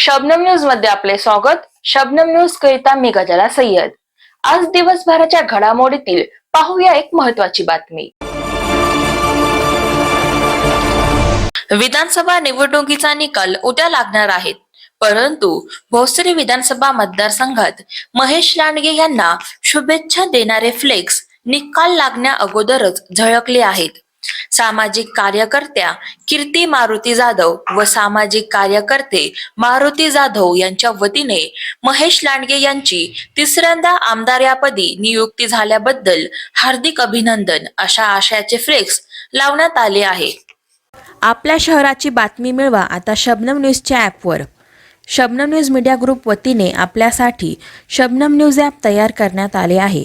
शबनम न्यूजमध्ये आपले स्वागत. शबनम न्यूज करिता मी गजाला सय्यद. आज दिवसभराच्या घडामोडीतील पाहूया एक महत्वाची बातमी. विधानसभा निवडणुकीचा निकाल उद्या लागणार आहेत परंतु भोसरी विधानसभा मतदारसंघात महेश लांडगे यांना शुभेच्छा देणारे फ्लेक्स निकाल लागण्या अगोदरच झळकले आहेत. सामाजिक कार्यकर्त्या कीर्ती मारुती जाधव व सामाजिक कार्यकर्ते मारुती जाधव यांच्या वतीने महेश लांडगे यांची तिसऱ्यांदा आमदार यापदी नियुक्ती झाल्याबद्दल हार्दिक अभिनंदन अशा आशयाचे फ्लेक्स लावण्यात आले आहे. आपल्या शहराची बातमी मिळवा आता शबनम न्यूजच्या ॲपवर. शबनम न्यूज मीडिया ग्रुप वतीने आपल्यासाठी शबनम न्यूज ॲप तयार करण्यात आले आहे.